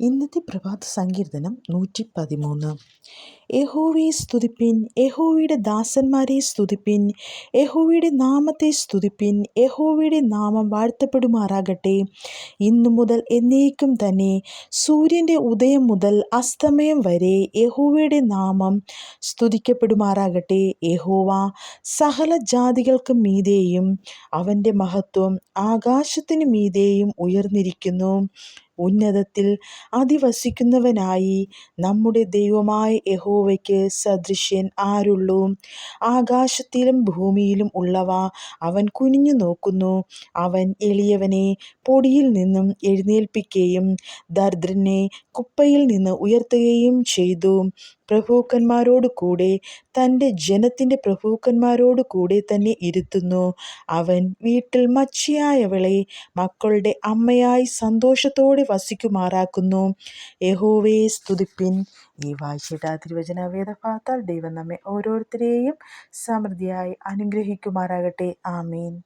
ഇന്നത്തെ പ്രഭാത സങ്കീർത്തനം നൂറ്റി പതിമൂന്ന് യഹോവയെ സ്തുതിപ്പിൻ യഹോവയുടെ ദാസന്മാരെ സ്തുതിപ്പിൻ യഹോവയുടെ നാമത്തെ സ്തുതിപ്പിൻ യഹോവയുടെ നാമം വാഴ്ത്തപ്പെടുമാറാകട്ടെ. ഇന്നു മുതൽ എന്നേക്കും തന്നെ സൂര്യന്റെ ഉദയം മുതൽ അസ്തമയം വരെ യഹോവയുടെ നാമം സ്തുതിക്കപ്പെടുമാറാകട്ടെ. യഹോവ സകല ജാതികൾക്കും മീതെയും അവന്റെ മഹത്വം ആകാശത്തിനു മീതെയും ഉയർന്നിരിക്കുന്നു. ഉന്നതത്തിൽ അധിവസിക്കുന്നവനായി നമ്മുടെ ദൈവമായ യഹോവയ്ക്ക് സദൃശ്യൻ ആരുള്ളൂ. ആകാശത്തിലും ഭൂമിയിലും ഉള്ളവ അവൻ കുനിഞ്ഞു നോക്കുന്നു. അവൻ എളിയവനെ പൊടിയിൽ നിന്നും എഴുന്നേൽപ്പിക്കുകയും ദരിദ്രനെ കുപ്പയിൽ നിന്ന് ഉയർത്തുകയും ചെയ്തു. പ്രഭുക്കന്മാരോട് കൂടെ തന്റെ ജനത്തിന്റെ പ്രഭുക്കന്മാരോട് കൂടെ തന്നെ ഇരുത്തുന്നു. അവൻ വീട്ടിൽ മച്ചിയായവളെ മക്കളുടെ അമ്മയായി സന്തോഷത്തോടെ വസിക്കുമാറാക്കുന്നു. യഹോവേ സ്തുതിപ്പിൻ. ഈ വായിച്ചിട്ട് ആ തിരുവചന വേദഭാഗത്താൽ ദൈവം നമ്മെ ഓരോരുത്തരെയും സമൃദ്ധിയായി അനുഗ്രഹിക്കുമാറാകട്ടെ. ആമീൻ.